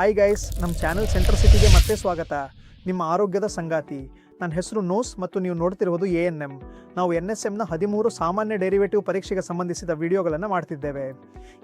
Hi guys ನಮ್ಮ channel centre ಸಿಟಿಗೆ ಮತ್ತೆ ಸ್ವಾಗತ. ನಿಮ್ಮ ಆರೋಗ್ಯದ ಸಂಗಾತಿ. ನನ್ನ ಹೆಸರು ನೋಸ್ ಮತ್ತು ನೀವು ನೋಡ್ತಿರುವುದು ಎ ಎನ್ ಎಂ ನಾವು ಎನ್ ಎಸ್ ಎಮ್ನ ಹದಿಮೂರು ಸಾಮಾನ್ಯ ಡೆರಿವೇಟಿವ್ ಪರೀಕ್ಷೆಗೆ ಸಂಬಂಧಿಸಿದ ವಿಡಿಯೋಗಳನ್ನು ಮಾಡ್ತಿದ್ದೇವೆ.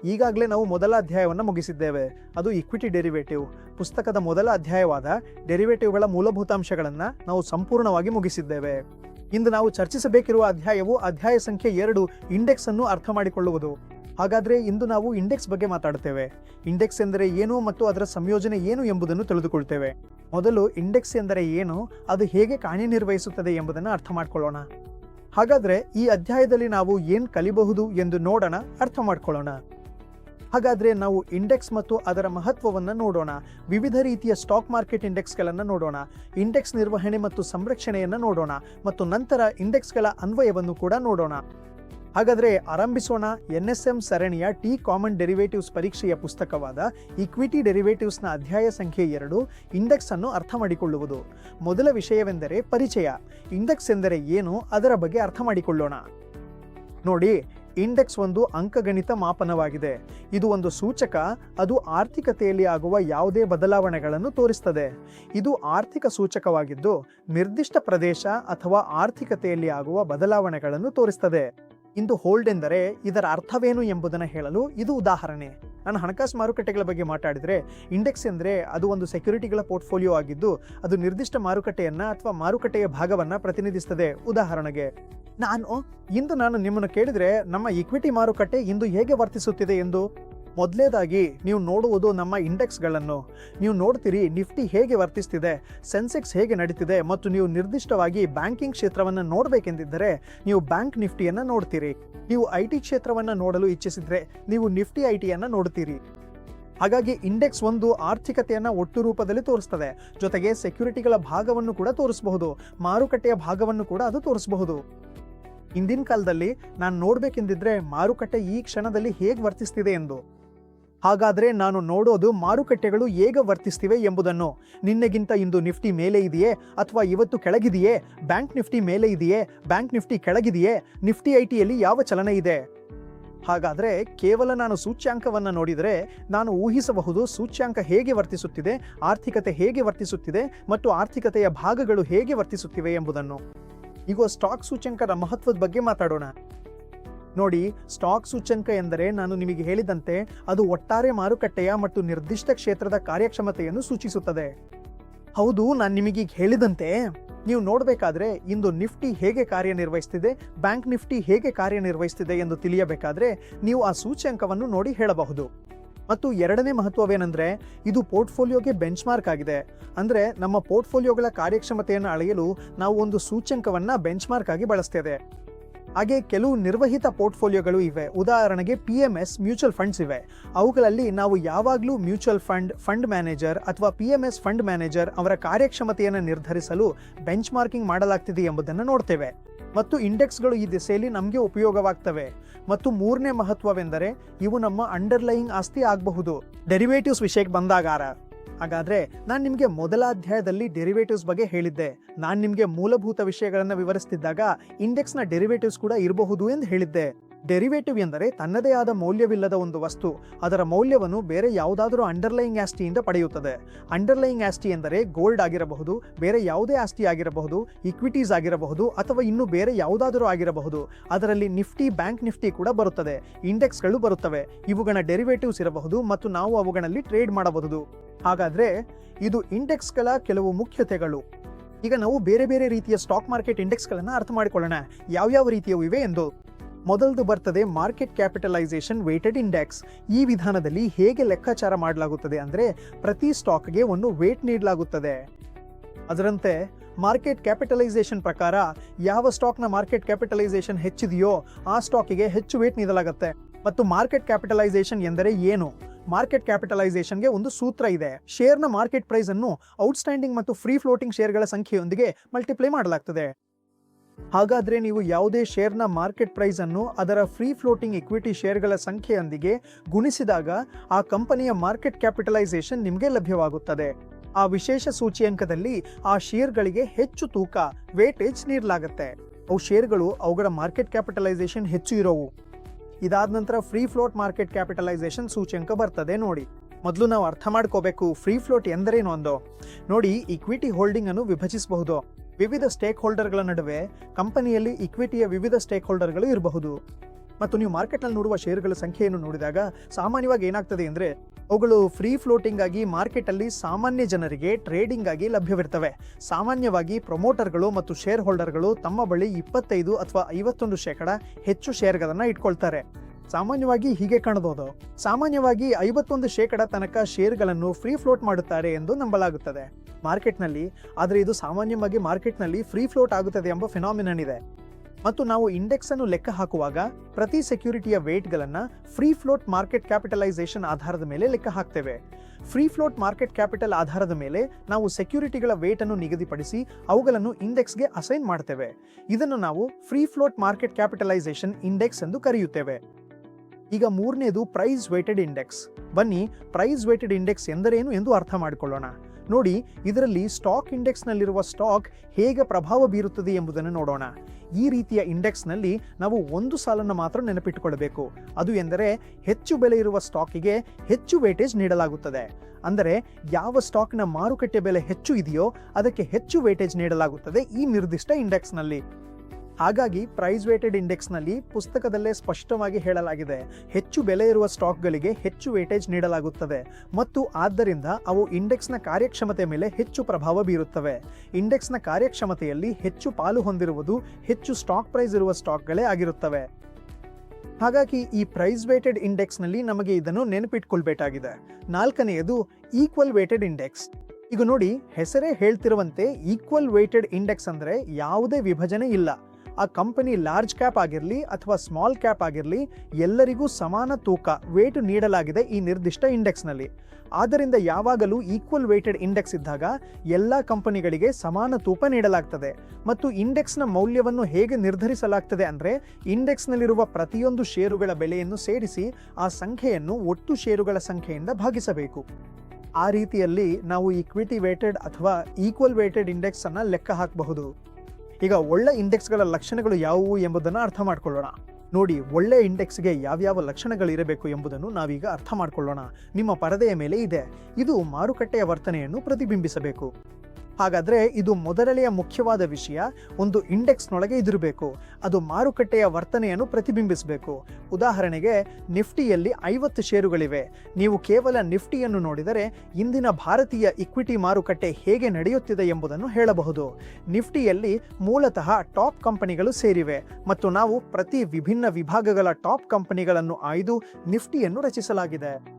ಈಗಾಗಲೇ ನಾವು ಮೊದಲ ಅಧ್ಯಾಯವನ್ನು ಮುಗಿಸಿದ್ದೇವೆ. ಅದು ಇಕ್ವಿಟಿ ಡೆರಿವೇಟಿವ್ ಪುಸ್ತಕದ ಮೊದಲ ಅಧ್ಯಾಯವಾದ ಡೆರಿವೇಟಿವ್ಗಳ ಮೂಲಭೂತಾಂಶಗಳನ್ನು ನಾವು ಸಂಪೂರ್ಣವಾಗಿ ಮುಗಿಸಿದ್ದೇವೆ. ಇಂದು ನಾವು ಚರ್ಚಿಸಬೇಕಿರುವ ಅಧ್ಯಾಯವು ಅಧ್ಯಾಯ ಸಂಖ್ಯೆ ಎರಡು, ಇಂಡೆಕ್ಸ್ ಅನ್ನು ಅರ್ಥ ಮಾಡಿಕೊಳ್ಳುವುದು. ಹಾಗಾದ್ರೆ ಇಂದು ನಾವು ಇಂಡೆಕ್ಸ್ ಬಗ್ಗೆ ಮಾತಾಡ್ತೇವೆ. ಇಂಡೆಕ್ಸ್ ಎಂದರೆ ಏನು ಮತ್ತು ಅದರ ಸಂಯೋಜನೆ ಏನು ಎಂಬುದನ್ನು ತಿಳಿದುಕೊಳ್ತೇವೆ. ಮೊದಲು ಇಂಡೆಕ್ಸ್ ಎಂದರೆ ಏನು, ಅದು ಹೇಗೆ ಕಾರ್ಯನಿರ್ವಹಿಸುತ್ತದೆ ಎಂಬುದನ್ನು ಅರ್ಥ ಮಾಡ್ಕೊಳ್ಳೋಣ. ಹಾಗಾದರೆ ಈ ಅಧ್ಯಾಯದಲ್ಲಿ ನಾವು ಏನು ಕಲಿಬಹುದು ಎಂದು ನೋಡೋಣ, ಅರ್ಥ ಮಾಡ್ಕೊಳ್ಳೋಣ. ಹಾಗಾದರೆ ನಾವು ಇಂಡೆಕ್ಸ್ ಮತ್ತು ಅದರ ಮಹತ್ವವನ್ನು ನೋಡೋಣ. ವಿವಿಧ ರೀತಿಯ ಸ್ಟಾಕ್ ಮಾರ್ಕೆಟ್ ಇಂಡೆಕ್ಸ್ಗಳನ್ನು ನೋಡೋಣ. ಇಂಡೆಕ್ಸ್ ನಿರ್ವಹಣೆ ಮತ್ತು ಸಂರಕ್ಷಣೆಯನ್ನು ನೋಡೋಣ. ಮತ್ತು ನಂತರ ಇಂಡೆಕ್ಸ್ಗಳ ಅನ್ವಯವನ್ನು ಕೂಡ ನೋಡೋಣ. ಹಾಗಾದ್ರೆ ಆರಂಭಿಸೋಣ ಎನ್ ಎಸ್ ಎಂ ಸರಣಿಯ ಟಿ ಕಾಮನ್ ಡೆರಿವೇಟಿವ್ಸ್ ಪರೀಕ್ಷೆಯ ಪುಸ್ತಕವಾದ ಇಕ್ವಿಟಿ ಡೆರಿವೇಟಿವ್ಸ್ನ ಅಧ್ಯಾಯ ಸಂಖ್ಯೆ ಎರಡು, ಇಂಡೆಕ್ಸ್ ಅನ್ನು ಅರ್ಥ ಮಾಡಿಕೊಳ್ಳುವುದು. ಮೊದಲ ವಿಷಯವೆಂದರೆ ಪರಿಚಯ. ಇಂಡೆಕ್ಸ್ ಎಂದರೆ ಏನು? ಅದರ ಬಗ್ಗೆ ಅರ್ಥ ಮಾಡಿಕೊಳ್ಳೋಣ. ನೋಡಿ, ಇಂಡೆಕ್ಸ್ ಒಂದು ಅಂಕಗಣಿತ ಮಾಪನವಾಗಿದೆ. ಇದು ಒಂದು ಸೂಚಕ, ಅದು ಆರ್ಥಿಕತೆಯಲ್ಲಿ ಆಗುವ ಯಾವುದೇ ಬದಲಾವಣೆಗಳನ್ನು ತೋರಿಸ್ತದೆ. ಇದು ಆರ್ಥಿಕ ಸೂಚಕವಾಗಿದ್ದು, ನಿರ್ದಿಷ್ಟ ಪ್ರದೇಶ ಅಥವಾ ಆರ್ಥಿಕತೆಯಲ್ಲಿ ಆಗುವ ಬದಲಾವಣೆಗಳನ್ನು ತೋರಿಸ್ತದೆ. ಇಂದು ಹೋಲ್ಡ್ ಎಂದರೆ ಇದರ ಅರ್ಥವೇನು ಎಂಬುದನ್ನು ಹೇಳಲು ಇದು ಉದಾಹರಣೆ. ನಾನು ಹಣಕಾಸು ಮಾರುಕಟ್ಟೆಗಳ ಬಗ್ಗೆ ಮಾತಾಡಿದರೆ ಇಂಡೆಕ್ಸ್ ಎಂದರೆ ಅದು ಒಂದು ಸೆಕ್ಯುರಿಟಿಗಳ ಪೋರ್ಟ್ಫೋಲಿಯೋ ಆಗಿದ್ದು ಅದು ನಿರ್ದಿಷ್ಟ ಮಾರುಕಟ್ಟೆಯನ್ನು ಅಥವಾ ಮಾರುಕಟ್ಟೆಯ ಭಾಗವನ್ನು ಪ್ರತಿನಿಧಿಸುತ್ತದೆ ಉದಾಹರಣೆಗೆ, ನಾನು, ಇಂದು ನಾನು ನಿಮ್ಮನ್ನು ಕೇಳಿದರೆ ನಮ್ಮ ಇಕ್ವಿಟಿ ಮಾರುಕಟ್ಟೆ ಇಂದು ಹೇಗೆ ವರ್ತಿಸುತ್ತಿದೆ ಎಂದು? ಮೊದಲನೇದಾಗಿ ನೀವು ನೋಡುವುದು ನಮ್ಮ ಇಂಡೆಕ್ಸ್ಗಳನ್ನು. ನೀವು ನೋಡ್ತೀರಿ ನಿಫ್ಟಿ ಹೇಗೆ ವರ್ತಿಸ್ತಿದೆ, ಸೆನ್ಸೆಕ್ಸ್ ಹೇಗೆ ನಡೀತಿದೆ ಮತ್ತು ನೀವು ನಿರ್ದಿಷ್ಟವಾಗಿ ಬ್ಯಾಂಕಿಂಗ್ ಕ್ಷೇತ್ರವನ್ನು ನೋಡಬೇಕೆಂದಿದ್ದರೆ ನೀವು ಬ್ಯಾಂಕ್ ನಿಫ್ಟಿಯನ್ನು ನೋಡ್ತೀರಿ. ನೀವು ಐ ಟಿ ಕ್ಷೇತ್ರವನ್ನು ನೋಡಲು ಇಚ್ಛಿಸಿದರೆ ನೀವು ನಿಫ್ಟಿ ಐ ಟಿಯನ್ನು ನೋಡ್ತೀರಿ. ಹಾಗಾಗಿ ಇಂಡೆಕ್ಸ್ ಒಂದು ಆರ್ಥಿಕತೆಯನ್ನು ಒಟ್ಟು ರೂಪದಲ್ಲಿ ತೋರಿಸ್ತದೆ. ಜೊತೆಗೆ ಸೆಕ್ಯೂರಿಟಿಗಳ ಭಾಗವನ್ನು ಕೂಡ ತೋರಿಸಬಹುದು, ಮಾರುಕಟ್ಟೆಯ ಭಾಗವನ್ನು ಕೂಡ ಅದು ತೋರಿಸಬಹುದು. ಇಂದಿನ ಕಾಲದಲ್ಲಿ ನಾನು ನೋಡಬೇಕೆಂದಿದ್ರೆ ಮಾರುಕಟ್ಟೆ ಈ ಕ್ಷಣದಲ್ಲಿ ಹೇಗೆ ವರ್ತಿಸ್ತಿದೆ ಎಂದು. ಹಾಗಾದ್ರೆ ನಾನು ನೋಡೋದು ಮಾರುಕಟ್ಟೆಗಳು ಹೇಗೆ ವರ್ತಿಸ್ತಿವೆ ಎಂಬುದನ್ನು. ನಿನ್ನೆಗಿಂತ ಇಂದು ನಿಫ್ಟಿ ಮೇಲೆ ಇದೆಯೇ? ಅಥವಾ ಇವತ್ತು ಕೆಳಗಿದೆಯೇ? ಬ್ಯಾಂಕ್ ನಿಫ್ಟಿ ಮೇಲೆ ಇದೆಯೇ? ಬ್ಯಾಂಕ್ ನಿಫ್ಟಿ ಕೆಳಗಿದೆಯೇ? ನಿಫ್ಟಿ ಐ ಟಿಯಲ್ಲಿ ಯಾವ ಚಲನೆ ಇದೆ? ಹಾಗಾದರೆ ಕೇವಲ ನಾನು ಸೂಚ್ಯಾಂಕವನ್ನು ನೋಡಿದರೆ ನಾನು ಊಹಿಸಬಹುದು ಸೂಚ್ಯಾಂಕ ಹೇಗೆ ವರ್ತಿಸುತ್ತಿದೆ, ಆರ್ಥಿಕತೆ ಹೇಗೆ ವರ್ತಿಸುತ್ತಿದೆ ಮತ್ತು ಆರ್ಥಿಕತೆಯ ಭಾಗಗಳು ಹೇಗೆ ವರ್ತಿಸುತ್ತಿವೆ ಎಂಬುದನ್ನು. ಈಗ ಸ್ಟಾಕ್ ಸೂಚ್ಯಂಕದ ಮಹತ್ವದ ಬಗ್ಗೆ ಮಾತಾಡೋಣ. ನೋಡಿ ಸ್ಟಾಕ್ ಸೂಚ್ಯಂಕ ಎಂದರೆ ನಾನು ನಿಮಗೆ ಹೇಳಿದಂತೆ ಅದು ಒಟ್ಟಾರೆ ಮಾರುಕಟ್ಟೆಯ ಮತ್ತು ನಿರ್ದಿಷ್ಟ ಕ್ಷೇತ್ರದ ಕಾರ್ಯಕ್ಷಮತೆಯನ್ನು ಸೂಚಿಸುತ್ತದೆ. ಹೌದು, ನಾನು ನಿಮಗೀಗ ಹೇಳಿದಂತೆ, ನೀವು ನೋಡಬೇಕಾದ್ರೆ ಇಂದು ನಿಫ್ಟಿ ಹೇಗೆ ಕಾರ್ಯನಿರ್ವಹಿಸ್ತಿದೆ, ಬ್ಯಾಂಕ್ ನಿಫ್ಟಿ ಹೇಗೆ ಕಾರ್ಯನಿರ್ವಹಿಸ್ತಿದೆ ಎಂದು ತಿಳಿಯಬೇಕಾದ್ರೆ ನೀವು ಆ ಸೂಚ್ಯಂಕವನ್ನು ನೋಡಿ ಹೇಳಬಹುದು. ಮತ್ತು ಎರಡನೇ ಮಹತ್ವವೇನೆಂದರೆ, ಇದು ಪೋರ್ಟ್ಫೋಲಿಯೋಗೆ ಬೆಂಚ್ಮಾರ್ಕ್ ಆಗಿದೆ. ಅಂದರೆ ನಮ್ಮ ಪೋರ್ಟ್ಫೋಲಿಯೋಗಳ ಕಾರ್ಯಕ್ಷಮತೆಯನ್ನು ಅಳೆಯಲು ನಾವು ಒಂದು ಸೂಚ್ಯಂಕವನ್ನು ಬೆಂಚ್ಮಾರ್ಕ್ ಆಗಿ ಬಳಸ್ತೇವೆ. ಹಾಗೆ ಕೆಲವು ನಿರ್ವಹಿತ ಪೋರ್ಟ್ಫೋಲಿಯೋಗಳು ಇವೆ. ಉದಾಹರಣೆಗೆ P M S mutual funds ಇವೆ. ಅವುಗಳಲ್ಲಿ ನಾವು ಯಾವಾಗಲೂ ಮ್ಯೂಚುವಲ್ ಫಂಡ್ ಫಂಡ್ ಮ್ಯಾನೇಜರ್ ಅಥವಾ P M S fund manager ಅವರ ಕಾರ್ಯಕ್ಷಮತೆಯನ್ನು ನಿರ್ಧರಿಸಲು ಬೆಂಚ್ ಮಾರ್ಕಿಂಗ್ ಮಾಡಲಾಗ್ತಿದೆ ಎಂಬುದನ್ನು ನೋಡ್ತೇವೆ. ಮತ್ತು ಇಂಡೆಕ್ಸ್ಗಳು ಈ ದಿಸೆಯಲ್ಲಿ ನಮಗೆ ಉಪಯೋಗವಾಗ್ತವೆ. ಮತ್ತು ಮೂರನೇ ಮಹತ್ವವೆಂದರೆ ಇವು ನಮ್ಮ ಅಂಡರ್ಲೈಯಿಂಗ್ ಆಸ್ತಿ ಆಗಬಹುದು. ಡೆರಿವೇಟಿವ್ಸ್ ವಿಷಯಕ್ಕೆ ಬಂದಾಗಾರ. ಹಾಗಾದ್ರೆ ನಾನು ನಿಮಗೆ ಮೊದಲ ಅಧ್ಯಾಯದಲ್ಲಿ ಡೆರಿವೇಟಿವ್ಸ್ ಬಗ್ಗೆ ಹೇಳಿದ್ದೆ. ನಾನು ನಿಮಗೆ ಮೂಲಭೂತ ವಿಷಯಗಳನ್ನು ವಿವರಿಸ್ತಿದ್ದಾಗ ಇಂಡೆಕ್ಸ್ನ ಡೆರಿವೇಟಿವ್ಸ್ ಕೂಡ ಇರಬಹುದು ಎಂದು ಹೇಳಿದ್ದೆ. ಡೆರಿವೇಟಿವ್ ಎಂದರೆ ತನ್ನದೇ ಆದ ಮೌಲ್ಯವಿಲ್ಲದ ಒಂದು ವಸ್ತು. ಅದರ ಮೌಲ್ಯವನ್ನು ಬೇರೆ ಯಾವುದಾದರೂ ಅಂಡರ್ಲೈಯಿಂಗ್ ಆಸ್ತಿಯಿಂದ ಪಡೆಯುತ್ತದೆ. ಅಂಡರ್ಲೈಯಿಂಗ್ ಆಸ್ತಿ ಎಂದರೆ ಗೋಲ್ಡ್ ಆಗಿರಬಹುದು, ಬೇರೆ ಯಾವುದೇ ಆಸ್ತಿ ಆಗಿರಬಹುದು ಇಕ್ವಿಟೀಸ್ ಆಗಿರಬಹುದು ಅಥವಾ ಇನ್ನು ಬೇರೆ ಯಾವುದಾದರೂ ಆಗಿರಬಹುದು. ಅದರಲ್ಲಿ ನಿಫ್ಟಿ ಬ್ಯಾಂಕ್ ನಿಫ್ಟಿ ಕೂಡ ಬರುತ್ತದೆ. ಇಂಡೆಕ್ಸ್ಗಳು ಬರುತ್ತವೆ. ಇವುಗಳ ಡೆರಿವೇಟಿವ್ಸ್ ಇರಬಹುದು ಮತ್ತು ನಾವು ಅವುಗಳಲ್ಲಿ ಟ್ರೇಡ್ ಮಾಡಬಹುದು. ಹಾಗಾದರೆ ಇದು ಇಂಡೆಕ್ಸ್ಗಳ ಕೆಲವು ಮುಖ್ಯತೆಗಳು. ಈಗ ನಾವು ಬೇರೆ ಬೇರೆ ರೀತಿಯ ಸ್ಟಾಕ್ ಮಾರ್ಕೆಟ್ ಇಂಡೆಕ್ಸ್ಗಳನ್ನು ಅರ್ಥ ಮಾಡಿಕೊಳ್ಳೋಣ. ಯಾವ್ಯಾವ ರೀತಿಯವು ಇವೆ ಎಂದು. ಮೊದಲದು ಬರ್ತದೆ ಮಾರ್ಕೆಟ್ ಕ್ಯಾಪಿಟಲೈಸೇಷನ್ ವೇಟೆಡ್ ಇಂಡೆಕ್ಸ್. ಈ ವಿಧಾನದಲ್ಲಿ ಹೇಗೆ ಲೆಕ್ಕಾಚಾರ ಮಾಡಲಾಗುತ್ತದೆ ಅಂದರೆ ಪ್ರತಿ ಸ್ಟಾಕ್ಗೆ ಒಂದು ವೇಟ್ ನೀಡಲಾಗುತ್ತದೆ. ಅದರಂತೆ ಮಾರ್ಕೆಟ್ ಕ್ಯಾಪಿಟಲೈಸೇಷನ್ ಪ್ರಕಾರ ಯಾವ ಸ್ಟಾಕ್ನ ಮಾರ್ಕೆಟ್ ಕ್ಯಾಪಿಟಲೈಸೇಷನ್ ಹೆಚ್ಚಿದೆಯೋ ಆ ಸ್ಟಾಕಿಗೆ ಹೆಚ್ಚು ವೇಟ್ ನೀಡಲಾಗುತ್ತೆ. ಮತ್ತು ಮಾರ್ಕೆಟ್ ಕ್ಯಾಪಿಟಲೈಸೇಷನ್ ಎಂದರೆ ಏನು? ಮಾರ್ಕೆಟ್ ಕ್ಯಾಪಿಟಲೈಸೇಷನ್ಗೆ ಒಂದು ಸೂತ್ರ ಇದೆ. ಶೇರ್ನ ಮಾರ್ಕೆಟ್ ಪ್ರೈಸ್ ಅನ್ನು ಔಟ್ಸ್ಟ್ಯಾಂಡಿಂಗ್ ಮತ್ತು ಫ್ರೀ ಫ್ಲೋಟಿಂಗ್ ಶೇರ್ಗಳ ಸಂಖ್ಯೆಯೊಂದಿಗೆ ಮಲ್ಟಿಪ್ಲೈ ಮಾಡಲಾಗ್ತದೆ. ಹಾಗಾದ್ರೆ ನೀವು ಯಾವುದೇ ಶೇರ್ನ ಮಾರ್ಕೆಟ್ ಪ್ರೈಸನ್ನು ಅದರ ಫ್ರೀ ಫ್ಲೋಟಿಂಗ್ ಇಕ್ವಿಟಿ ಶೇರ್ಗಳ ಸಂಖ್ಯೆಯೊಂದಿಗೆ ಗುಣಿಸಿದಾಗ ಆ ಕಂಪನಿಯ ಮಾರ್ಕೆಟ್ ಕ್ಯಾಪಿಟಲೈಸೇಷನ್ ನಿಮಗೆ ಲಭ್ಯವಾಗುತ್ತದೆ. ಆ ವಿಶೇಷ ಸೂಚ್ಯಂಕದಲ್ಲಿ ಆ ಶೇರ್ಗಳಿಗೆ ಹೆಚ್ಚು ತೂಕ ವೇಟೇಜ್ ನೀಡಲಾಗುತ್ತೆ. ಅವು ಶೇರ್ಗಳು ಅವುಗಳ ಮಾರ್ಕೆಟ್ ಕ್ಯಾಪಿಟಲೈಸೇಷನ್ ಹೆಚ್ಚು ಇರೋವು. ಇದಾದ ನಂತರ ಫ್ರೀ ಫ್ಲೋಟ್ ಮಾರ್ಕೆಟ್ ಕ್ಯಾಪಿಟಲೈಸೇಷನ್ ಸೂಚ್ಯಂಕ ಬರ್ತದೆ ನೋಡಿ. ಮೊದಲು ನಾವು ಅರ್ಥ ಮಾಡ್ಕೋಬೇಕು ಫ್ರೀ ಫ್ಲೋಟ್ ಎಂದರೇನು ಒಂದು ನೋಡಿ ಇಕ್ವಿಟಿ ಹೋಲ್ಡಿಂಗ್ ಅನ್ನು ವಿಭಜಿಸಬಹುದು. ವಿವಿಧ ಸ್ಟೇಕ್ ಹೋಲ್ಡರ್ಗಳ ನಡುವೆ ಕಂಪನಿಯಲ್ಲಿ ಇಕ್ವಿಟಿಯ ವಿವಿಧ ಸ್ಟೇಕ್ ಹೋಲ್ಡರ್ಗಳು ಇರಬಹುದು. ಮತ್ತು ನೀವು ಮಾರ್ಕೆಟ್ನಲ್ಲಿ ನೋಡುವ ಶೇರುಗಳ ಸಂಖ್ಯೆಯನ್ನು ನೋಡಿದಾಗ ಸಾಮಾನ್ಯವಾಗಿ ಏನಾಗ್ತದೆ ಅಂದರೆ ಅವುಗಳು ಫ್ರೀ ಫ್ಲೋಟಿಂಗ್ ಆಗಿ ಮಾರ್ಕೆಟಲ್ಲಿ ಸಾಮಾನ್ಯ ಜನರಿಗೆ ಟ್ರೇಡಿಂಗ್ ಆಗಿ ಲಭ್ಯವಿರ್ತವೆ. ಸಾಮಾನ್ಯವಾಗಿ ಪ್ರೊಮೋಟರ್ಗಳು ಮತ್ತು ಶೇರ್ ಹೋಲ್ಡರ್ಗಳು ತಮ್ಮ ಬಳಿ ಇಪ್ಪತ್ತೈದು ಅಥವಾ ಐವತ್ತೊಂದು ಶೇಕಡ ಹೆಚ್ಚು ಶೇರ್ಗಳನ್ನು ಇಟ್ಕೊಳ್ತಾರೆ. ಸಾಮಾನ್ಯವಾಗಿ ಹೀಗೆ ಕಾಣಬಹುದು. ಸಾಮಾನ್ಯವಾಗಿ ಐವತ್ತೊಂದು ಶೇಕಡ ತನಕ ಶೇರ್ಗಳನ್ನು ಫ್ರೀ ಫ್ಲೋಟ್ ಮಾಡುತ್ತಾರೆ ಎಂದು ನಂಬಲಾಗುತ್ತದೆ. ಮಾರ್ಕೆಟ್ನಲ್ಲಿ, ಆದರೆ ಇದು ಸಾಮಾನ್ಯವಾಗಿ ಮಾರ್ಕೆಟ್ನಲ್ಲಿ ಫ್ರೀ ಫ್ಲೋಟ್ ಆಗುತ್ತದೆ ಎಂಬ ಫಿನಾಮಿನನ್ ಇದೆ. ಮತ್ತು ನಾವು ಇಂಡೆಕ್ಸ್ ಅನ್ನು ಲೆಕ್ಕ ಹಾಕುವಾಗ ಪ್ರತಿ ಸೆಕ್ಯೂರಿಟಿಯ ವೇಟ್ಗಳನ್ನು ಫ್ರೀ ಫ್ಲೋಟ್ ಮಾರ್ಕೆಟ್ ಕ್ಯಾಪಿಟಲೈಸೇಷನ್ ಆಧಾರದ ಮೇಲೆ ಲೆಕ್ಕ ಹಾಕ್ತೇವೆ. ಫ್ರೀ ಫ್ಲೋಟ್ ಮಾರ್ಕೆಟ್ ಕ್ಯಾಪಿಟಲ್ ಆಧಾರದ ಮೇಲೆ ನಾವು ಸೆಕ್ಯೂರಿಟಿಗಳ ಅನ್ನು ನಿಗದಿಪಡಿಸಿ ಅವುಗಳನ್ನು ಇಂಡೆಕ್ಸ್ಗೆ ಅಸೈನ್ ಮಾಡ್ತೇವೆ. ಇದನ್ನು ನಾವು free float market capitalisation index ಎಂದು ಕರೆಯುತ್ತೇವೆ. ಈಗ ಮೂರನೇದು ಪ್ರೈಸ್ ವೇಟೆಡ್ ಇಂಡೆಕ್ಸ್ ಬನ್ನಿ ಪ್ರೈಸ್ ವೇಟೆಡ್ ಇಂಡೆಕ್ಸ್ ಎಂದರೇನು ಎಂದು ಅರ್ಥ ಮಾಡಿಕೊಳ್ಳೋಣ. ನೋಡಿ, ಇದರಲ್ಲಿ ಸ್ಟಾಕ್ ಇಂಡೆಕ್ಸ್ನಲ್ಲಿರುವ ಸ್ಟಾಕ್ ಹೇಗೆ ಪ್ರಭಾವ ಬೀರುತ್ತದೆ ಎಂಬುದನ್ನು ನೋಡೋಣ. ಈ ರೀತಿಯ ಇಂಡೆಕ್ಸ್ನಲ್ಲಿ ನಾವು ಒಂದು ಸಾಲನ್ನು ಮಾತ್ರ ನೆನಪಿಟ್ಟುಕೊಳ್ಳಬೇಕು ಅದು ಎಂದರೆ, ಹೆಚ್ಚು ಬೆಲೆ ಇರುವ ಸ್ಟಾಕಿಗೆ ಹೆಚ್ಚು ವೇಟೇಜ್ ನೀಡಲಾಗುತ್ತದೆ. ಅಂದರೆ, ಯಾವ ಸ್ಟಾಕ್ನ ಮಾರುಕಟ್ಟೆ ಬೆಲೆ ಹೆಚ್ಚು ಇದೆಯೋ ಅದಕ್ಕೆ ಹೆಚ್ಚು ವೇಟೇಜ್ ನೀಡಲಾಗುತ್ತದೆ ಈ ನಿರ್ದಿಷ್ಟ ಇಂಡೆಕ್ಸ್ನಲ್ಲಿ ಹಾಗಾಗಿ ಪ್ರೈಸ್ ವೇಟೆಡ್ ಇಂಡೆಕ್ಸ್ನಲ್ಲಿ ಪುಸ್ತಕದಲ್ಲೇ ಸ್ಪಷ್ಟವಾಗಿ ಹೇಳಲಾಗಿದೆ. ಹೆಚ್ಚು ಬೆಲೆ ಇರುವ ಸ್ಟಾಕ್ಗಳಿಗೆ ಹೆಚ್ಚು ವೇಟೇಜ್ ನೀಡಲಾಗುತ್ತದೆ. ಮತ್ತು ಆದ್ದರಿಂದ ಅವು ಇಂಡೆಕ್ಸ್ನ ಕಾರ್ಯಕ್ಷಮತೆ ಮೇಲೆ ಹೆಚ್ಚು ಪ್ರಭಾವ ಬೀರುತ್ತವೆ. ಇಂಡೆಕ್ಸ್ನ ಕಾರ್ಯಕ್ಷಮತೆಯಲ್ಲಿ ಹೆಚ್ಚು ಪಾಲು ಹೊಂದಿರುವುದು ಹೆಚ್ಚು ಸ್ಟಾಕ್ ಪ್ರೈಸ್ ಇರುವ ಸ್ಟಾಕ್ಗಳೇ ಆಗಿರುತ್ತವೆ. ಹಾಗಾಗಿ ಈ ಪ್ರೈಸ್ ವೇಟೆಡ್ ಇಂಡೆಕ್ಸ್ನಲ್ಲಿ ನಮಗೆ ಇದನ್ನು ನೆನಪಿಟ್ಕೊಳ್ಬೇಕಾಗಿದೆ. ನಾಲ್ಕನೆಯದು ಈಕ್ವಲ್ ವೇಟೆಡ್ ಇಂಡೆಕ್ಸ್ ಈಗ ನೋಡಿ, ಹೆಸರೇ ಹೇಳ್ತಿರುವಂತೆ ಈಕ್ವಲ್ ವೇಟೆಡ್ ಇಂಡೆಕ್ಸ್ ಅಂದರೆ ಯಾವುದೇ ವಿಭಜನೆ ಇಲ್ಲ. ಆ ಕಂಪನಿ ಲಾರ್ಜ್ ಕ್ಯಾಪ್ ಆಗಿರಲಿ ಅಥವಾ ಸ್ಮಾಲ್ ಕ್ಯಾಪ್ ಆಗಿರಲಿ ಎಲ್ಲರಿಗೂ ಸಮಾನ ತೂಕ ವೇಟ್ ನೀಡಲಾಗಿದೆ ಈ ನಿರ್ದಿಷ್ಟ ಇಂಡೆಕ್ಸ್ನಲ್ಲಿ. ಆದ್ದರಿಂದ ಯಾವಾಗಲೂ ಈಕ್ವಲ್ ವೇಟೆಡ್ ಇಂಡೆಕ್ಸ್ ಇದ್ದಾಗ ಎಲ್ಲ ಕಂಪನಿಗಳಿಗೆ ಸಮಾನ ತೂಕ ನೀಡಲಾಗ್ತದೆ. ಮತ್ತು ಇಂಡೆಕ್ಸ್ನ ಮೌಲ್ಯವನ್ನು ಹೇಗೆ ನಿರ್ಧರಿಸಲಾಗ್ತದೆ ಅಂದರೆ ಇಂಡೆಕ್ಸ್ನಲ್ಲಿರುವ ಪ್ರತಿಯೊಂದು ಷೇರುಗಳ ಬೆಲೆಯನ್ನು ಸೇರಿಸಿ ಆ ಸಂಖ್ಯೆಯನ್ನು ಒಟ್ಟು ಷೇರುಗಳ ಸಂಖ್ಯೆಯಿಂದ ಭಾಗಿಸಬೇಕು. ಆ ರೀತಿಯಲ್ಲಿ ನಾವು ಈಕ್ವಿಟಿ ವೇಟೆಡ್ ಅಥವಾ ಈಕ್ವಲ್ ವೇಟೆಡ್ ಇಂಡೆಕ್ಸ್ ಅನ್ನ ಲೆಕ್ಕ ಹಾಕಬಹುದು. ಈಗ ಒಳ್ಳೆ ಇಂಡೆಕ್ಸ್ಗಳ ಲಕ್ಷಣಗಳು ಯಾವುವು ಎಂಬುದನ್ನು ಅರ್ಥ ಮಾಡ್ಕೊಳ್ಳೋಣ. ನೋಡಿ, ಒಳ್ಳೆ ಇಂಡೆಕ್ಸ್ಗೆ ಯಾವ್ಯಾವ ಲಕ್ಷಣಗಳಿರಬೇಕು ಎಂಬುದನ್ನು ನಾವೀಗ ಅರ್ಥ ಮಾಡಿಕೊಳ್ಳೋಣ. ನಿಮ್ಮ ಪರದೆಯ ಮೇಲೆ ಇದೆ. ಇದು ಮಾರುಕಟ್ಟೆಯ ವರ್ತನೆಯನ್ನು ಪ್ರತಿಬಿಂಬಿಸಬೇಕು. ಹಾಗಾದ್ರೆ ಇದು ಮೊದಲನೆಯ ಮುಖ್ಯವಾದ ವಿಷಯ, ಒಂದು ಇಂಡೆಕ್ಸ್ನೊಳಗೆ ಇದಿರಬೇಕು. ಅದು ಮಾರುಕಟ್ಟೆಯ ವರ್ತನೆಯನ್ನು ಪ್ರತಿಬಿಂಬಿಸಬೇಕು. ಉದಾಹರಣೆಗೆ, ನಿಫ್ಟಿಯಲ್ಲಿ ಐವತ್ತು ಷೇರುಗಳಿವೆ. ನೀವು ಕೇವಲ ನಿಫ್ಟಿಯನ್ನು ನೋಡಿದರೆ, ಇಂದಿನ ಭಾರತೀಯ ಇಕ್ವಿಟಿ ಮಾರುಕಟ್ಟೆ ಹೇಗೆ ನಡೆಯುತ್ತಿದೆ ಎಂಬುದನ್ನು ಹೇಳಬಹುದು. ನಿಫ್ಟಿಯಲ್ಲಿ ಮೂಲತಃ ಟಾಪ್ ಕಂಪನಿಗಳು ಸೇರಿವೆ, ಮತ್ತು ನಾವು ಪ್ರತಿ ವಿಭಿನ್ನ ವಿಭಾಗಗಳ ಟಾಪ್ ಕಂಪನಿಗಳನ್ನು ಆಯ್ದು ನಿಫ್ಟಿಯನ್ನು ರಚಿಸಲಾಗಿದೆ.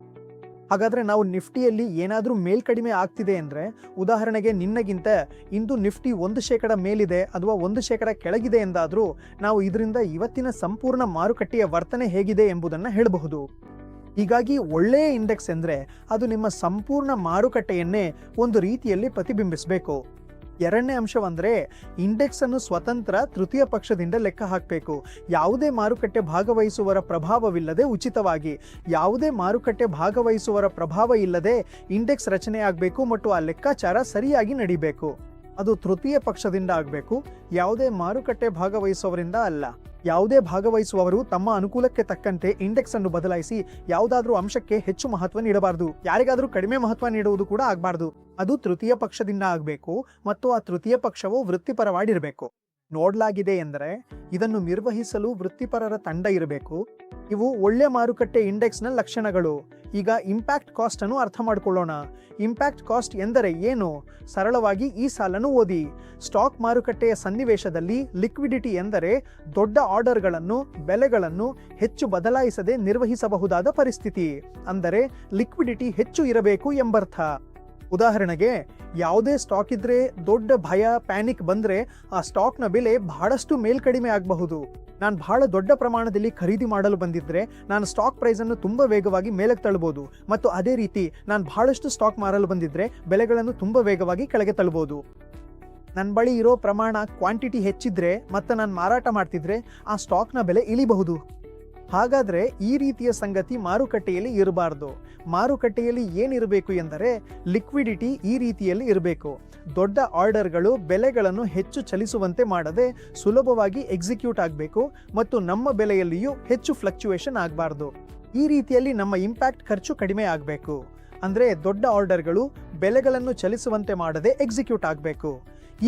ಹಾಗಾದ್ರೆ ನಾವು ನಿಫ್ಟಿಯಲ್ಲಿ ಏನಾದರೂ ಮೇಲ್ಕಡಿಮೆ ಆಗ್ತಿದೆ ಅಂದರೆ, ಉದಾಹರಣೆಗೆ ನಿನ್ನಗಿಂತ ಇಂದು ನಿಫ್ಟಿ ಒಂದು ಶೇಕಡ ಮೇಲಿದೆ ಅಥವಾ ಒಂದು ಶೇಕಡ ಕೆಳಗಿದೆ ಎಂದಾದರೂ, ನಾವು ಇದರಿಂದ ಇವತ್ತಿನ ಸಂಪೂರ್ಣ ಮಾರುಕಟ್ಟೆಯ ವರ್ತನೆ ಹೇಗಿದೆ ಎಂಬುದನ್ನು ಹೇಳಬಹುದು. ಹೀಗಾಗಿ ಒಳ್ಳೆಯ ಇಂಡೆಕ್ಸ್ ಎಂದರೆ ಅದು ನಿಮ್ಮ ಸಂಪೂರ್ಣ ಮಾರುಕಟ್ಟೆಯನ್ನೇ ಒಂದು ರೀತಿಯಲ್ಲಿ ಪ್ರತಿಬಿಂಬಿಸಬೇಕು. ಎರಡನೇ ಅಂಶವಂದ್ರೆ ಇಂಡೆಕ್ಸ್ ಅನ್ನು ಸ್ವತಂತ್ರ ತೃತೀಯ ಪಕ್ಷದಿಂದ ಲೆಕ್ಕ ಹಾಕಬೇಕು. ಯಾವುದೇ ಮಾರುಕಟ್ಟೆ ಭಾಗವಹಿಸುವವರ ಪ್ರಭಾವವಿಲ್ಲದೆ ಉಚಿತವಾಗಿ. ಯಾವುದೇ ಮಾರುಕಟ್ಟೆ ಭಾಗವಹಿಸುವವರ ಪ್ರಭಾವ ಇಲ್ಲದೆ ಇಂಡೆಕ್ಸ್ ರಚನೆಯಾಗಬೇಕು ಮತ್ತು ಆ ಲೆಕ್ಕಾಚಾರ ಸರಿಯಾಗಿ ನಡಿಬೇಕು. ಅದು ತೃತೀಯ ಪಕ್ಷದಿಂದ ಆಗಬೇಕು. ಯಾವುದೇ ಮಾರುಕಟ್ಟೆ ಭಾಗವಹಿಸುವವರಿಂದ ಅಲ್ಲ. ಯಾವುದೇ ಭಾಗವಹಿಸುವವರು ತಮ್ಮ ಅನುಕೂಲಕ್ಕೆ ತಕ್ಕಂತೆ ಇಂಡೆಕ್ಸ್ ಅನ್ನು ಬದಲಾಯಿಸಿ ಯಾವುದಾದ್ರೂ ಅಂಶಕ್ಕೆ ಹೆಚ್ಚು ಮಹತ್ವ ನೀಡಬಾರದು. ಯಾರಿಗಾದರೂ ಕಡಿಮೆ ಮಹತ್ವ ನೀಡುವುದು ಕೂಡ ಆಗಬಾರದು. ಅದು ತೃತೀಯ ಪಕ್ಷದಿಂದ ಆಗಬೇಕು ಮತ್ತು ಆ ತೃತೀಯ ಪಕ್ಷವು ವೃತ್ತಿಪರವಾಗಿರಬೇಕು. ನೋಡ್ಲಾಗಿದೆ ಎಂದರೆ ಇದನ್ನು ನಿರ್ವಹಿಸಲು ವೃತ್ತಿಪರರ ತಂಡ ಇರಬೇಕು. ಇವು ಒಳ್ಳೆ ಮಾರುಕಟ್ಟೆ ಇಂಡೆಕ್ಸ್ನ ಲಕ್ಷಣಗಳು. ಈಗ ಇಂಪ್ಯಾಕ್ಟ್ ಕಾಸ್ಟ್ ಅನ್ನು ಅರ್ಥ ಮಾಡಿಕೊಳ್ಳೋಣ. ಇಂಪ್ಯಾಕ್ಟ್ ಕಾಸ್ಟ್ ಎಂದರೆ ಏನು? ಸರಳವಾಗಿ ಈ ಸಾಲನ್ನು ಓದಿ. ಸ್ಟಾಕ್ ಮಾರುಕಟ್ಟೆಯ ಸನ್ನಿವೇಶದಲ್ಲಿ ಲಿಕ್ವಿಡಿಟಿ ಎಂದರೆ ದೊಡ್ಡ ಆರ್ಡರ್ಗಳನ್ನು, ಬೆಲೆಗಳನ್ನು ಹೆಚ್ಚು ಬದಲಾಯಿಸದೆ ನಿರ್ವಹಿಸಬಹುದಾದ ಪರಿಸ್ಥಿತಿ. ಅಂದರೆ ಲಿಕ್ವಿಡಿಟಿ ಹೆಚ್ಚು ಇರಬೇಕು ಎಂಬರ್ಥ. ಉದಾಹರಣೆಗೆ, ಯಾವುದೇ ಸ್ಟಾಕ್ ಇದ್ರೆ ದೊಡ್ಡ ಭಯ ಪ್ಯಾನಿಕ್ ಬಂದ್ರೆ ಆ ಸ್ಟಾಕ್ನ ಬೆಲೆ ಬಹಳಷ್ಟು ಮೇಲ್ಕಡಿಮೆ ಆಗಬಹುದು. ನಾನು ಬಹಳ ದೊಡ್ಡ ಪ್ರಮಾಣದಲ್ಲಿ ಖರೀದಿ ಮಾಡಲು ಬಂದಿದ್ರೆ ನಾನು ಸ್ಟಾಕ್ ಪ್ರೈಸ್ ಅನ್ನು ತುಂಬಾ ವೇಗವಾಗಿ ಮೇಲಕ್ಕೆ ತಳ್ಳಬಹುದು ಮತ್ತು ಅದೇ ರೀತಿ ನಾನು ಬಹಳಷ್ಟು ಸ್ಟಾಕ್ ಮಾರಲು ಬಂದಿದ್ರೆ ಬೆಲೆಗಳನ್ನು ತುಂಬಾ ವೇಗವಾಗಿ ಕೆಳಗೆ ತಳ್ಳಬಹುದು ನನ್ನ ಬಳಿ ಇರೋ ಪ್ರಮಾಣ ಕ್ವಾಂಟಿಟಿ ಹೆಚ್ಚಿದ್ರೆ ಮತ್ತೆ ನಾನು ಮಾರಾಟ ಮಾಡ್ತಿದ್ರೆ ಆ ಸ್ಟಾಕ್ನ ಬೆಲೆ ಇಳಿಬಹುದು. ಹಾಗಾದ್ರೆ ಈ ರೀತಿಯ ಸಂಗತಿ ಮಾರುಕಟ್ಟೆಯಲ್ಲಿ ಇರಬಾರ್ದು. ಮಾರುಕಟ್ಟೆಯಲ್ಲಿ ಏನಿರಬೇಕು ಎಂದರೆ ಲಿಕ್ವಿಡಿಟಿ ಈ ರೀತಿಯಲ್ಲಿ ಇರಬೇಕು. ದೊಡ್ಡ ಆರ್ಡರ್ಗಳು ಬೆಲೆಗಳನ್ನು ಹೆಚ್ಚು ಚಲಿಸುವಂತೆ ಮಾಡದೆ ಸುಲಭವಾಗಿ ಎಕ್ಸಿಕ್ಯೂಟ್ ಆಗಬೇಕು ಮತ್ತು ನಮ್ಮ ಬೆಲೆಯಲ್ಲಿಯೂ ಹೆಚ್ಚು ಫ್ಲಕ್ಚುಯೇಷನ್ ಆಗಬಾರ್ದು. ಈ ರೀತಿಯಲ್ಲಿ ನಮ್ಮ ಇಂಪ್ಯಾಕ್ಟ್ ಖರ್ಚು ಕಡಿಮೆ ಆಗಬೇಕು. ಅಂದರೆ ದೊಡ್ಡ ಆರ್ಡರ್ಗಳು ಬೆಲೆಗಳನ್ನು ಚಲಿಸುವಂತೆ ಮಾಡದೆ ಎಕ್ಸಿಕ್ಯೂಟ್ ಆಗಬೇಕು.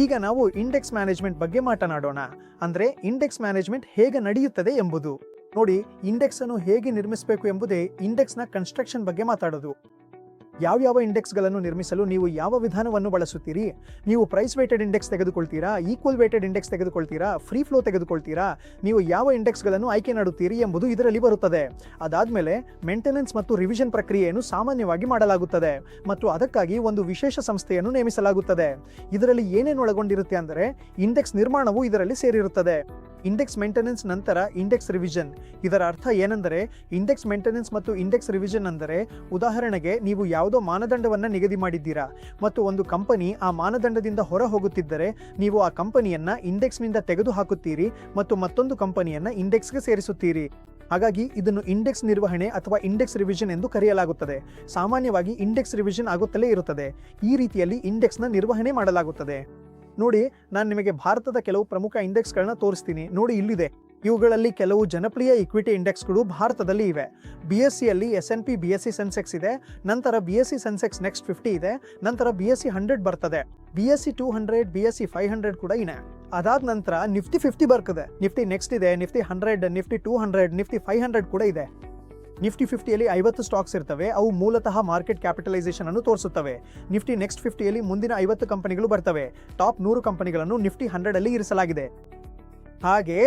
ಈಗ ನಾವು ಇಂಡೆಕ್ಸ್ ಮ್ಯಾನೇಜ್ಮೆಂಟ್ ಬಗ್ಗೆ ಮಾತನಾಡೋಣ. ಅಂದರೆ ಇಂಡೆಕ್ಸ್ ಮ್ಯಾನೇಜ್ಮೆಂಟ್ ಹೇಗೆ ನಡೆಯುತ್ತದೆ ಎಂಬುದು. ನೋಡಿ ಇಂಡೆಕ್ಸ್ ಅನ್ನು ಹೇಗೆ ನಿರ್ಮಿಸಬೇಕು ಎಂಬುದೇ ಇಂಡೆಕ್ಸ್ನ ಕನ್ಸ್ಟ್ರಕ್ಷನ್ ಬಗ್ಗೆ ಮಾತಾಡೋದು. ಯಾವ್ಯಾವ ಇಂಡೆಕ್ಸ್ಗಳನ್ನು ನಿರ್ಮಿಸಲು ನೀವು ಯಾವ ವಿಧಾನವನ್ನು ಬಳಸುತ್ತೀರಿ? ನೀವು ಪ್ರೈಸ್ ವೇಟೆಡ್ ಇಂಡೆಕ್ಸ್ ತೆಗೆದುಕೊಳ್ತೀರಾ? ಈಕ್ವಲ್ ವೇಟೆಡ್ ಇಂಡೆಕ್ಸ್ ತೆಗೆದುಕೊಳ್ತೀರಾ? ಫ್ರೀ ಫ್ಲೋ ತೆಗೆದುಕೊಳ್ತೀರಾ? ನೀವು ಯಾವ ಇಂಡೆಕ್ಸ್ಗಳನ್ನು ಆಯ್ಕೆ ಮಾಡುತ್ತೀರಿ ಎಂಬುದು ಇದರಲ್ಲಿ ಬರುತ್ತದೆ. ಅದಾದಮೇಲೆ ಮೇಂಟೆನೆನ್ಸ್ ಮತ್ತು ರಿವಿಷನ್ ಪ್ರಕ್ರಿಯೆಯನ್ನು ಸಾಮಾನ್ಯವಾಗಿ ಮಾಡಲಾಗುತ್ತದೆ ಮತ್ತು ಅದಕ್ಕಾಗಿ ಒಂದು ವಿಶೇಷ ಸಂಸ್ಥೆಯನ್ನು ನೇಮಿಸಲಾಗುತ್ತದೆ. ಇದರಲ್ಲಿ ಏನೇನು ಒಳಗೊಂಡಿರುತ್ತೆ ಅಂದರೆ ಇಂಡೆಕ್ಸ್ ನಿರ್ಮಾಣವು ಇದರಲ್ಲಿ ಸೇರಿರುತ್ತದೆ. ಇಂಡೆಕ್ಸ್ ಮೇಂಟೆನೆನ್ಸ್ ನಂತರ ಇಂಡೆಕ್ಸ್ ರಿವಿಷನ್ ಇದರ ಅರ್ಥ ಏನೆಂದರೆ ಇಂಡೆಕ್ಸ್ ಮೇಂಟೆನೆನ್ಸ್ ಮತ್ತು ಇಂಡೆಕ್ಸ್ ರಿವಿಷನ್ ಅಂದರೆ, ಉದಾಹರಣೆಗೆ ನೀವು ಯಾವುದೋ ಮಾನದಂಡವನ್ನು ನಿಗದಿ ಮಾಡಿದ್ದೀರಾ, ಮತ್ತು ಒಂದು ಕಂಪನಿ ಆ ಮಾನದಂಡದಿಂದ ಹೊರ ಹೋಗುತ್ತಿದ್ದರೆ ನೀವು ಆ ಕಂಪನಿಯನ್ನು ಇಂಡೆಕ್ಸ್ನಿಂದ ತೆಗೆದು ಹಾಕುತ್ತೀರಿ ಮತ್ತು ಮತ್ತೊಂದು ಕಂಪನಿಯನ್ನು ಇಂಡೆಕ್ಸ್ಗೆ ಸೇರಿಸುತ್ತೀರಿ. ಹಾಗಾಗಿ ಇದನ್ನು ಇಂಡೆಕ್ಸ್ ನಿರ್ವಹಣೆ ಅಥವಾ ಇಂಡೆಕ್ಸ್ ರಿವಿಷನ್ ಎಂದು ಕರೆಯಲಾಗುತ್ತದೆ. ಸಾಮಾನ್ಯವಾಗಿ ಇಂಡೆಕ್ಸ್ ರಿವಿಷನ್ ಆಗುತ್ತಲೇ ಇರುತ್ತದೆ. ಈ ರೀತಿಯಲ್ಲಿ ಇಂಡೆಕ್ಸ್ನ ನಿರ್ವಹಣೆ ಮಾಡಲಾಗುತ್ತದೆ. ನೋಡಿ, ನಾನು ನಿಮಗೆ ಭಾರತದ ಕೆಲವು ಪ್ರಮುಖ ಇಂಡೆಕ್ಸ್ಗಳನ್ನ ತೋರಿಸ್ತೀನಿ. ನೋಡಿ, ಇಲ್ಲಿದೆ. ಇವುಗಳಲ್ಲಿ ಕೆಲವು ಜನಪ್ರಿಯ ಇಕ್ವಿಟಿ ಇಂಡೆಕ್ಸ್ಗಳು ಭಾರತದಲ್ಲಿ ಇವೆ. ಬಿ ಎಸ್ ಸಿಯಲ್ಲಿ S and P B S C Sensex ಇದೆ. ನಂತರ B S C Sensex next fifty ಇದೆ. ನಂತರ ಬಿ ಎಸ್ ಸಿ ಹಂಡ್ರೆಡ್ ಬರ್ತದೆ. B S C two hundred B S C five hundred ಕೂಡ ಇದೆ ಅದಾದ ನಂತರ ನಿಫ್ಟಿ ಫಿಫ್ಟಿ ಬರ್ತದೆ. ನಿಫ್ಟಿ ನೆಕ್ಸ್ಟ್ ಇದೆ Nifty hundred Nifty two hundred Nifty five hundred ಕೂಡ ಇದೆ. ನಿಫ್ಟಿ ಫಿಫ್ಟಿಯಲ್ಲಿ ಐವತ್ತು ಸ್ಟಾಕ್ಸ್ ಇರ್ತವೆ. ಅವು ಮೂಲತಃ ಮಾರ್ಕೆಟ್ ಕ್ಯಾಪಿಟಲೈಸೇಷನ್ ಅನ್ನು ತೋರಿಸುತ್ತವೆ. ನಿಫ್ಟಿ ನೆಕ್ಸ್ಟ್ ಫಿಫ್ಟಿಯಲ್ಲಿ ಮುಂದಿನ ಐವತ್ತು ಕಂಪನಿಗಳು ಬರ್ತವೆ. ಟಾಪ್ ನೂರು ಕಂಪನಿಗಳನ್ನು ನಿಫ್ಟಿ ಹಂಡ್ರೆಡ್ ಅಲ್ಲಿ ಇರಿಸಲಾಗಿದೆ. ಹಾಗೆ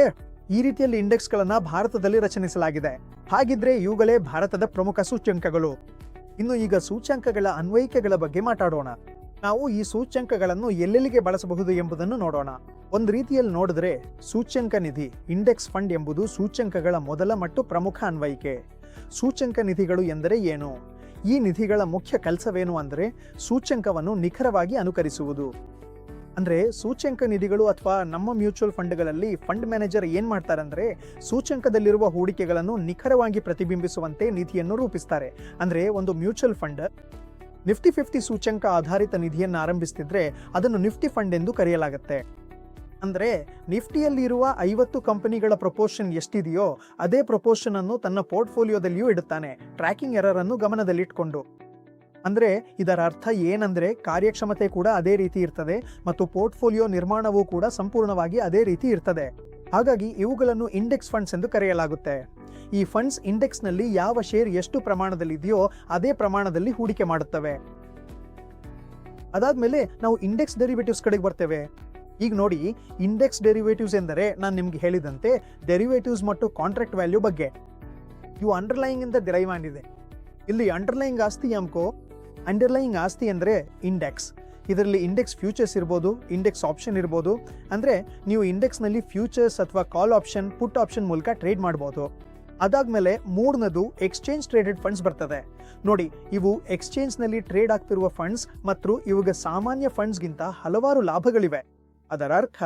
ಈ ರೀತಿಯಲ್ಲಿ ಇಂಡೆಕ್ಸ್ಗಳನ್ನು ಭಾರತದಲ್ಲಿ ರಚನಿಸಲಾಗಿದೆ. ಹಾಗಿದ್ರೆ ಇವುಗಳೇ ಭಾರತದ ಪ್ರಮುಖ ಸೂಚ್ಯಂಕಗಳು. ಇನ್ನು ಈಗ ಸೂಚ್ಯಂಕಗಳ ಅನ್ವಯಿಕೆಗಳ ಬಗ್ಗೆ ಮಾತಾಡೋಣ. ನಾವು ಈ ಸೂಚ್ಯಂಕಗಳನ್ನು ಎಲ್ಲೆಲ್ಲಿಗೆ ಬಳಸಬಹುದು ಎಂಬುದನ್ನು ನೋಡೋಣ. ಒಂದು ರೀತಿಯಲ್ಲಿ ನೋಡಿದ್ರೆ ಸೂಚ್ಯಂಕ ನಿಧಿ, ಇಂಡೆಕ್ಸ್ ಫಂಡ್ ಎಂಬುದು ಸೂಚ್ಯಂಕಗಳ ಮೊದಲ ಮತ್ತು ಪ್ರಮುಖ ಅನ್ವಯಿಕೆ. ಸೂಚ್ಯಂಕ ನಿಧಿಗಳು ಎಂದರೆ ಏನು? ಈ ನಿಧಿಗಳ ಮುಖ್ಯ ಕೆಲಸವೇನು ಅಂದರೆ ಸೂಚ್ಯಂಕವನ್ನು ನಿಖರವಾಗಿ ಅನುಕರಿಸುವುದು. ಅಂದರೆ ಸೂಚ್ಯಂಕ ನಿಧಿಗಳು ಅಥವಾ ನಮ್ಮ ಮ್ಯೂಚುವಲ್ ಫಂಡ್ಗಳಲ್ಲಿ ಫಂಡ್ ಮ್ಯಾನೇಜರ್ ಏನು ಮಾಡ್ತಾರೆ ಅಂದರೆ ಸೂಚ್ಯಂಕದಲ್ಲಿರುವ ಹೂಡಿಕೆಗಳನ್ನು ನಿಖರವಾಗಿ ಪ್ರತಿಬಿಂಬಿಸುವಂತೆ ನಿಧಿಯನ್ನು ರೂಪಿಸ್ತಾರೆ. ಅಂದರೆ ಒಂದು ಮ್ಯೂಚುವಲ್ ಫಂಡ್ ನಿಫ್ಟಿ ಫಿಫ್ಟಿ ಸೂಚ್ಯಂಕ ಆಧಾರಿತ ನಿಧಿಯನ್ನು ಆರಂಭಿಸ್ತಿದ್ರೆ ಅದನ್ನು ನಿಫ್ಟಿ ಫಂಡ್ ಎಂದು ಕರೆಯಲಾಗುತ್ತೆ. ಅಂದ್ರೆ ನಿಫ್ಟಿಯಲ್ಲಿರುವ ಐವತ್ತು ಕಂಪನಿಗಳ ಪ್ರಪೋರ್ಷನ್ ಎಷ್ಟಿದೆಯೋ ಅದೇ ಪ್ರಪೋರ್ಷನ್ ಅನ್ನು ತನ್ನ ಪೋರ್ಟ್ಫೋಲಿಯೋದಲ್ಲಿಯೂ ಇಡುತ್ತಾನೆ. ಟ್ರ್ಯಾಕಿಂಗ್ ಎರರ್ ಅನ್ನು ಗಮನದಲ್ಲಿಟ್ಕೊಂಡು. ಅಂದರೆ ಇದರ ಅರ್ಥ ಏನಂದ್ರೆ ಕಾರ್ಯಕ್ಷಮತೆ ಕೂಡ ಅದೇ ರೀತಿ ಇರ್ತದೆ ಮತ್ತು ಪೋರ್ಟ್ಫೋಲಿಯೋ ನಿರ್ಮಾಣವೂ ಕೂಡ ಸಂಪೂರ್ಣವಾಗಿ ಅದೇ ರೀತಿ ಇರ್ತದೆ. ಹಾಗಾಗಿ ಇವುಗಳನ್ನು ಇಂಡೆಕ್ಸ್ ಫಂಡ್ಸ್ ಎಂದು ಕರೆಯಲಾಗುತ್ತೆ. ಈ ಫಂಡ್ಸ್ ಇಂಡೆಕ್ಸ್ನಲ್ಲಿ ಯಾವ ಶೇರ್ ಎಷ್ಟು ಪ್ರಮಾಣದಲ್ಲಿದೆಯೋ ಅದೇ ಪ್ರಮಾಣದಲ್ಲಿ ಹೂಡಿಕೆ ಮಾಡುತ್ತವೆ. ಅದಾದ್ಮೇಲೆ ನಾವು ಇಂಡೆಕ್ಸ್ ಡೆರಿವೇಟಿವ್ಸ್ ಕಡೆಗೆ ಬರ್ತೇವೆ. ಈಗ ನೋಡಿ ಇಂಡೆಕ್ಸ್ ಡೆರಿವೇಟಿವ್ಸ್ ಎಂದರೆ ನಾನು ನಿಮ್ಗೆ ಹೇಳಿದಂತೆ ಡೆರಿವೇಟಿವ್ಸ್ ಮತ್ತು ಕಾಂಟ್ರಾಕ್ಟ್ ವ್ಯಾಲ್ಯೂ ಬಗ್ಗೆ. ಇವು ಅಂಡರ್ಲೈಯಿಂಗ್ ಇಂದ ಡಿರೈವ್ ಆಗಿದೆ ಇಲ್ಲಿ ಅಂಡರ್ಲೈಯಿಂಗ್ ಆಸ್ತಿ ಎಂಕೋ ಅಂಡರ್ಲೈಯಿಂಗ್ ಆಸ್ತಿ ಅಂದರೆ ಇಂಡೆಕ್ಸ್ ಇದರಲ್ಲಿ ಇಂಡೆಕ್ಸ್ ಫ್ಯೂಚರ್ಸ್ ಇರ್ಬೋದು ಇಂಡೆಕ್ಸ್ ಆಪ್ಷನ್ ಇರ್ಬೋದು, ಅಂದರೆ ನೀವು ಇಂಡೆಕ್ಸ್ನಲ್ಲಿ ಫ್ಯೂಚರ್ಸ್ ಅಥವಾ ಕಾಲ್ ಆಪ್ಷನ್ ಪುಟ್ ಆಪ್ಷನ್ ಮೂಲಕ ಟ್ರೇಡ್ ಮಾಡ್ಬೋದು. ಅದಾದಮೇಲೆ ಮೂರನದು ಎಕ್ಸ್ಚೇಂಜ್ ಟ್ರೇಡೆಡ್ ಫಂಡ್ಸ್ ಬರ್ತದೆ. ನೋಡಿ, ಇವು ಎಕ್ಸ್ಚೇಂಜ್ನಲ್ಲಿ ಟ್ರೇಡ್ ಆಗ್ತಿರುವ ಫಂಡ್ಸ್ ಮತ್ತು ಇವಾಗ ಸಾಮಾನ್ಯ ಫಂಡ್ಸ್ಗಿಂತ ಹಲವಾರು ಲಾಭಗಳಿವೆ. ಅದರ ಅರ್ಥ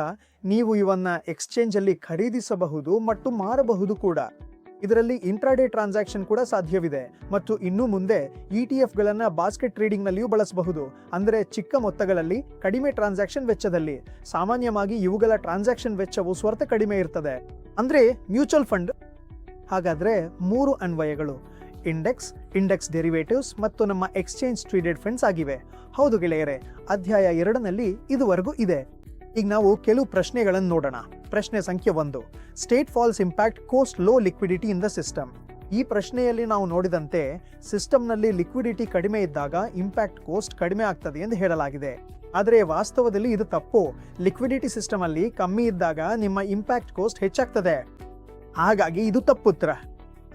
ನೀವು ಇವನ್ನ ಎಕ್ಸ್ಚೇಂಜ್ ಅಲ್ಲಿ ಖರೀದಿಸಬಹುದು ಮತ್ತು ಮಾರಬಹುದು ಕೂಡ. ಇದರಲ್ಲಿ ಇಂಟ್ರಾಡೇ ಟ್ರಾನ್ಸಾಕ್ಷನ್ ಕೂಡ ಸಾಧ್ಯವಿದೆ ಮತ್ತು ಇನ್ನು ಮುಂದೆ ಇ ಟಿ ಎಫ್ಗಳನ್ನು ಬಾಸ್ಕೆಟ್ ಟ್ರೇಡಿಂಗ್ನಲ್ಲಿಯೂ ಬಳಸಬಹುದು. ಅಂದರೆ ಚಿಕ್ಕ ಮೊತ್ತಗಳಲ್ಲಿ, ಕಡಿಮೆ ಟ್ರಾನ್ಸಾಕ್ಷನ್ ವೆಚ್ಚದಲ್ಲಿ. ಸಾಮಾನ್ಯವಾಗಿ ಇವುಗಳ ಟ್ರಾನ್ಸಾಕ್ಷನ್ ವೆಚ್ಚವು ಸ್ವರ್ಥ ಕಡಿಮೆ ಇರ್ತದೆ. ಅಂದರೆ ಮ್ಯೂಚುವಲ್ ಫಂಡ್ ಹಾಗಾದರೆ ಮೂರು ಅನ್ವಯಗಳು. ಇಂಡೆಕ್ಸ್ ಇಂಡೆಕ್ಸ್ ಡೆರಿವೇಟಿವ್ಸ್ ಮತ್ತು ನಮ್ಮ ಎಕ್ಸ್ಚೇಂಜ್ ಟ್ರೇಡೆಡ್ ಫಂಡ್ಸ್ ಆಗಿವೆ. ಹೌದು ಗೆಳೆಯರೆ, ಅಧ್ಯಾಯ ಎರಡನಲ್ಲಿ ಇದುವರೆಗೂ ಇದೆ. ಈಗ ನಾವು ಕೆಲವು ಪ್ರಶ್ನೆಗಳನ್ನು ನೋಡೋಣ. ಪ್ರಶ್ನೆ ಸಂಖ್ಯೆ ಒಂದು. State false impact cost low liquidity in the system ಈ ಪ್ರಶ್ನೆಯಲ್ಲಿ ನಾವು ನೋಡಿದಂತೆ ಸಿಸ್ಟಮ್ನಲ್ಲಿ ಲಿಕ್ವಿಡಿಟಿ ಕಡಿಮೆ ಇದ್ದಾಗ ಇಂಪ್ಯಾಕ್ಟ್ ಕೋಸ್ಟ್ ಕಡಿಮೆ ಆಗ್ತದೆ ಎಂದು ಹೇಳಲಾಗಿದೆ. ಆದರೆ ವಾಸ್ತವದಲ್ಲಿ ಇದು ತಪ್ಪು. ಲಿಕ್ವಿಡಿಟಿ ಸಿಸ್ಟಮ್ ಅಲ್ಲಿ ಕಮ್ಮಿ ಇದ್ದಾಗ ನಿಮ್ಮ ಇಂಪ್ಯಾಕ್ಟ್ ಕೋಸ್ಟ್ ಹೆಚ್ಚಾಗ್ತದೆ. ಹಾಗಾಗಿ ಇದು ತಪ್ಪು ಉತ್ತರ.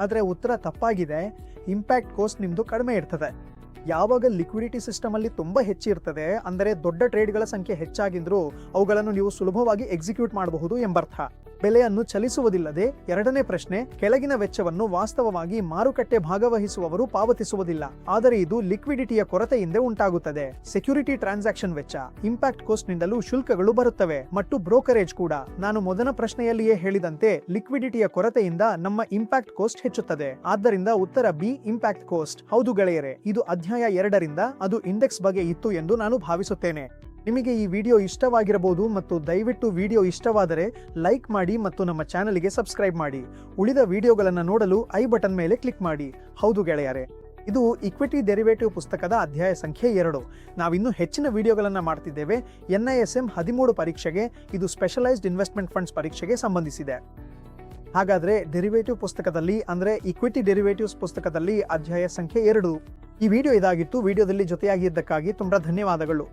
ಆದರೆ ಉತ್ತರ ತಪ್ಪಾಗಿದೆ. ಇಂಪ್ಯಾಕ್ಟ್ ಕೋಸ್ಟ್ ನಿಮ್ಮದು ಕಡಿಮೆ ಇರ್ತದೆ. ಯಾವಾಗ ಲಿಕ್ವಿಡಿಟಿ ಸಿಸ್ಟಮ್ ಅಲ್ಲಿ ತುಂಬಾ ಹೆಚ್ಚಿರ್ತದೆ ಅಂದರೆ ದೊಡ್ಡ ಟ್ರೇಡ್ಗಳ ಸಂಖ್ಯೆ ಹೆಚ್ಚಾಗಿದ್ರೂ ಅವುಗಳನ್ನು ನೀವು ಸುಲಭವಾಗಿ ಎಕ್ಸಿಕ್ಯೂಟ್ ಮಾಡಬಹುದು ಎಂಬರ್ಥ. ಬೆಲೆಯನ್ನು ಚಲಿಸುವುದಿಲ್ಲದೆ ಎರಡನೇ ಪ್ರಶ್ನೆ, ಕೆಳಗಿನ ವೆಚ್ಚವನ್ನು ವಾಸ್ತವವಾಗಿ ಮಾರುಕಟ್ಟೆ ಭಾಗವಹಿಸುವವರು ಪಾವತಿಸುವುದಿಲ್ಲ, ಆದರೆ ಇದು ಲಿಕ್ವಿಡಿಟಿಯ ಕೊರತೆಯಿಂದ ಉಂಟಾಗುತ್ತದೆ. ಸೆಕ್ಯೂರಿಟಿ ಟ್ರಾನ್ಸಾಕ್ಷನ್ ವೆಚ್ಚ, ಇಂಪ್ಯಾಕ್ಟ್ ಕೋಸ್ಟ್ ನಿಂದಲೂ ಶುಲ್ಕಗಳು ಬರುತ್ತವೆ, ಮತ್ತು ಬ್ರೋಕರೇಜ್ ಕೂಡ. ನಾನು ಮೊದಲ ಪ್ರಶ್ನೆಯಲ್ಲಿಯೇ ಹೇಳಿದಂತೆ, ಲಿಕ್ವಿಡಿಟಿಯ ಕೊರತೆಯಿಂದ ನಮ್ಮ ಇಂಪ್ಯಾಕ್ಟ್ ಕೋಸ್ಟ್ ಹೆಚ್ಚುತ್ತದೆ. ಆದ್ದರಿಂದ ಉತ್ತರ ಬಿ, ಇಂಪ್ಯಾಕ್ಟ್ ಕೋಸ್ಟ್. ಹೌದು ಗೆಳೆಯರೆ, ಇದು ಅಧ್ಯಾಯ ಎರಡರಿಂದ ಅದು ಇಂಡೆಕ್ಸ್ ಬಗ್ಗೆ ಇತ್ತು ಎಂದು ನಾನು ಭಾವಿಸುತ್ತೇನೆ. ನಿಮಗೆ ಈ ವಿಡಿಯೋ ಇಷ್ಟವಾಗಿರಬಹುದು ಮತ್ತು ದಯವಿಟ್ಟು ವಿಡಿಯೋ ಇಷ್ಟವಾದರೆ ಲೈಕ್ ಮಾಡಿ ಮತ್ತು ನಮ್ಮ ಚಾನಲ್ಗೆ ಸಬ್ಸ್ಕ್ರೈಬ್ ಮಾಡಿ. ಉಳಿದ ವಿಡಿಯೋಗಳನ್ನು ನೋಡಲು ಐ ಬಟನ್ ಮೇಲೆ ಕ್ಲಿಕ್ ಮಾಡಿ. ಹೌದು ಗೆಳೆಯರೆ, ಇದು ಇಕ್ವಿಟಿ ಡೆರಿವೇಟಿವ್ ಪುಸ್ತಕದ ಅಧ್ಯಾಯ ಸಂಖ್ಯೆ ಎರಡು. ನಾವಿನ್ನೂ ಹೆಚ್ಚಿನ ವಿಡಿಯೋಗಳನ್ನು ಮಾಡ್ತಿದ್ದೇವೆ. ಎನ್ ಐ ಎಸ್ ಎಂ ಹದಿಮೂರು ಪರೀಕ್ಷೆಗೆ, ಇದು ಸ್ಪೆಷಲೈಸ್ಡ್ ಇನ್ವೆಸ್ಟ್ಮೆಂಟ್ ಫಂಡ್ಸ್ ಪರೀಕ್ಷೆಗೆ ಸಂಬಂಧಿಸಿದೆ. ಹಾಗಾದರೆ ಡೆರಿವೇಟಿವ್ ಪುಸ್ತಕದಲ್ಲಿ, ಅಂದರೆ ಇಕ್ವಿಟಿ ಡೆರಿವೇಟಿವ್ಸ್ ಪುಸ್ತಕದಲ್ಲಿ ಅಧ್ಯಾಯ ಸಂಖ್ಯೆ ಎರಡು. ಈ ವಿಡಿಯೋ ಇದಾಗಿತ್ತು. ವಿಡಿಯೋದಲ್ಲಿ ಜೊತೆಯಾಗಿದ್ದಕ್ಕಾಗಿ ತುಂಬಾ ಧನ್ಯವಾದಗಳು.